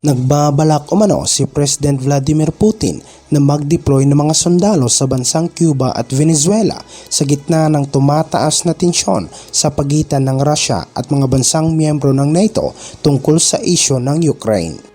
Nagbabalak umano si President Vladimir Putin na mag-deploy ng mga sundalo sa bansang Cuba at Venezuela sa gitna ng tumataas na tensyon sa pagitan ng Russia at mga bansang miyembro ng NATO tungkol sa isyo ng Ukraine.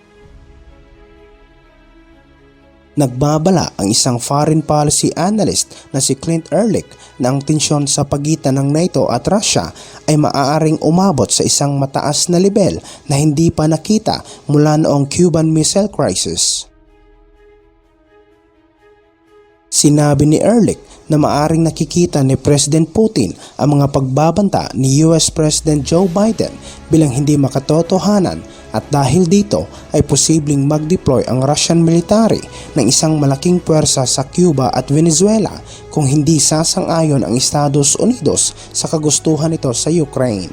Nagbabala ang isang foreign policy analyst na si Clint Ehrlich na ang tensyon sa pagitan ng NATO at Russia ay maaaring umabot sa isang mataas na level na hindi pa nakita mula noong Cuban Missile Crisis. Sinabi ni Ehrlich na maaring nakikita ni President Putin ang mga pagbabanta ni US President Joe Biden bilang hindi makatotohanan at dahil dito ay posibleng mag-deploy ang Russian military ng isang malaking puwersa sa Cuba at Venezuela kung hindi sasang-ayon ang Estados Unidos sa kagustuhan nito sa Ukraine.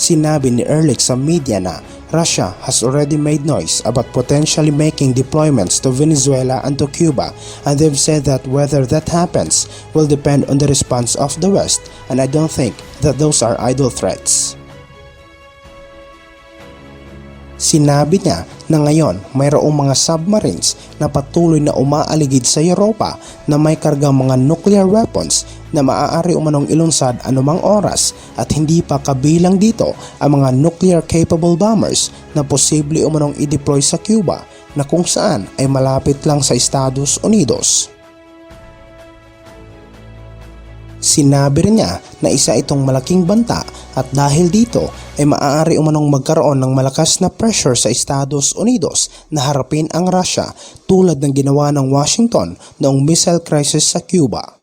Sinabi ni Ehrlich sa media na Russia has already made noise about potentially making deployments to Venezuela and to Cuba and they've said that whether that happens will depend on the response of the West and I don't think that those are idle threats. Sinabi niya na ngayon mayroong mga submarines na patuloy na umaaligid sa Europa na may kargang mga nuclear weapons na maaari umanong ilunsad anumang oras at hindi pa kabilang dito ang mga nuclear capable bombers na posible umanong i-deploy sa Cuba na kung saan ay malapit lang sa Estados Unidos. Sinabi rin niya na isa itong malaking banta at dahil dito ay maaari umanong magkaroon ng malakas na pressure sa Estados Unidos na harapin ang Russia tulad ng ginawa ng Washington noong missile crisis sa Cuba.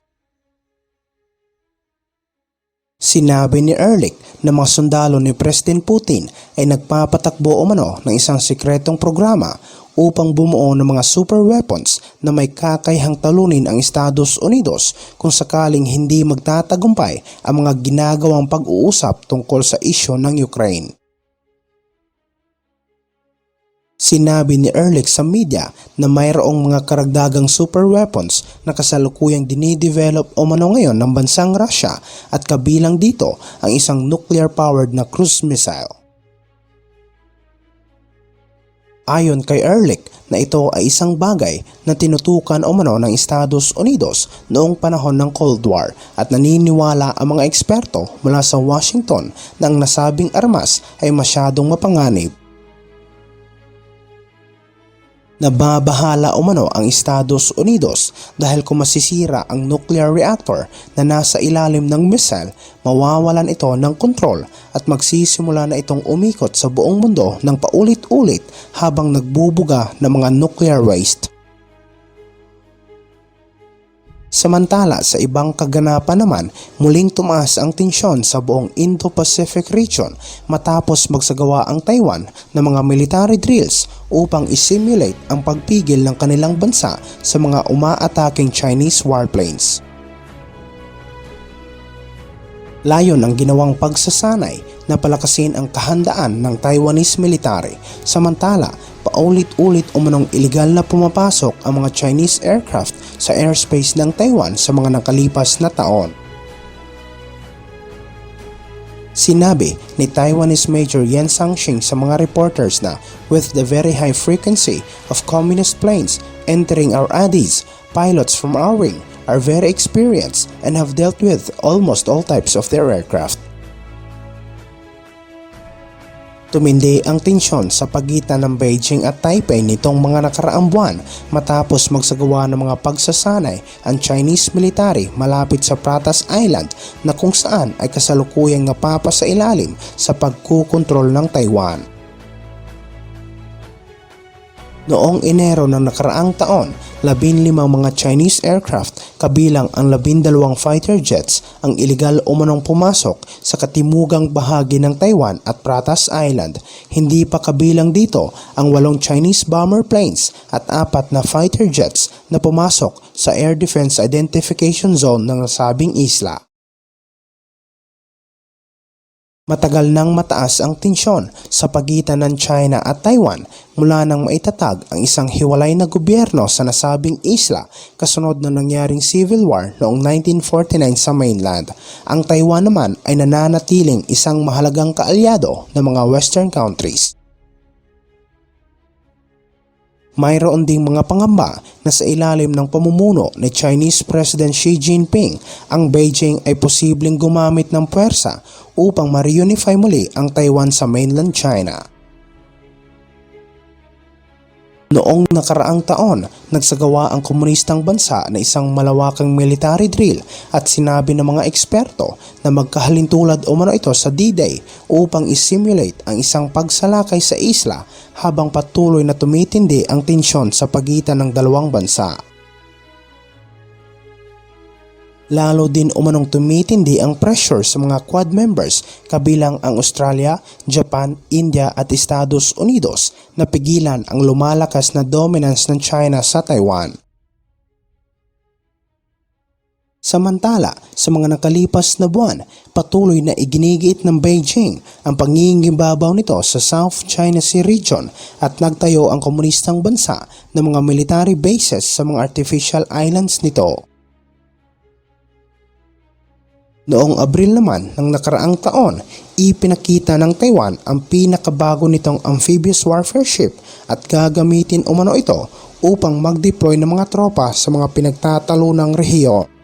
Sinabi ni Ehrlich na mga sundalo ni President Putin ay nagpapatakbo umano ng isang sikretong programa upang bumuo ng mga super weapons na may kakayahang talunin ang Estados Unidos kung sakaling hindi magtatagumpay ang mga ginagawang pag-uusap tungkol sa isyo ng Ukraine. Sinabi ni Ehrlich sa media na mayroong mga karagdagang super weapons na kasalukuyang dinidevelop o mano ngayon ng bansang Russia at kabilang dito ang isang nuclear-powered na cruise missile. Ayon kay Ehrlich na ito ay isang bagay na tinutukan o mano ng Estados Unidos noong panahon ng Cold War at naniniwala ang mga eksperto mula sa Washington na ang nasabing armas ay masyadong mapanganib. Nababahala umano ang Estados Unidos dahil kung masisira ang nuclear reactor na nasa ilalim ng missile, mawawalan ito ng kontrol at magsisimula na itong umikot sa buong mundo ng paulit-ulit habang nagbubuga ng mga nuclear waste. Samantala sa ibang kaganapan naman, muling tumaas ang tensyon sa buong Indo-Pacific region matapos magsagawa ang Taiwan ng mga military drills upang isimulate ang pagpigil ng kanilang bansa sa mga umaataking Chinese warplanes. Layon ang ginawang pagsasanay na palakasin ang kahandaan ng Taiwanese military samantala paulit-ulit umanong iligal na pumapasok ang mga Chinese aircraft sa airspace ng Taiwan sa mga nakalipas na taon. Sinabi ni Taiwanese Major Yan Sangxing sa mga reporters na with the very high frequency of communist planes entering our ADIs, pilots from our wing are very experienced and have dealt with almost all types of their aircraft. Tumindi ang tensyon sa pagitan ng Beijing at Taipei nitong mga nakaraang buwan matapos magsagawa ng mga pagsasanay ang Chinese military malapit sa Pratas Island na kung saan ay kasalukuyang napapasailalim sa pagkukontrol ng Taiwan. Noong Enero ng nakaraang taon, labinlimang mga Chinese aircraft kabilang ang labindalawang fighter jets ang iligal umanong pumasok sa katimugang bahagi ng Taiwan at Pratas Island. Hindi pa kabilang dito ang walong Chinese bomber planes at apat na fighter jets na pumasok sa Air Defense Identification Zone ng nasabing isla. Matagal nang mataas ang tensyon sa pagitan ng China at Taiwan mula nang maitatag ang isang hiwalay na gobyerno sa nasabing isla kasunod ng nangyaring civil war noong 1949 sa mainland. Ang Taiwan naman ay nananatiling isang mahalagang kaalyado ng mga western countries. Mayroon ding mga pangamba na sa ilalim ng pamumuno ni Chinese President Xi Jinping, ang Beijing ay posibleng gumamit ng puwersa upang ma-reunify muli ang Taiwan sa mainland China. Noong nakaraang taon, nagsagawa ang komunistang bansa na isang malawakang military drill at sinabi ng mga eksperto na magkahalintulad umano ito sa D-Day upang isimulate ang isang pagsalakay sa isla habang patuloy na tumitindi ang tensyon sa pagitan ng dalawang bansa. Lalo din umanong tumitindi ang pressure sa mga Quad members kabilang ang Australia, Japan, India at Estados Unidos na pigilan ang lumalakas na dominance ng China sa Taiwan. Samantala, sa mga nakalipas na buwan, patuloy na iginigiit ng Beijing ang pangingibabaw nito sa South China Sea region at nagtayo ang komunistang bansa ng mga military bases sa mga artificial islands nito. Noong Abril naman ng nakaraang taon, ipinakita ng Taiwan ang pinakabago nitong amphibious warfare ship at gagamitin umano ito upang mag-deploy ng mga tropa sa mga pinagtatalunang rehiyon.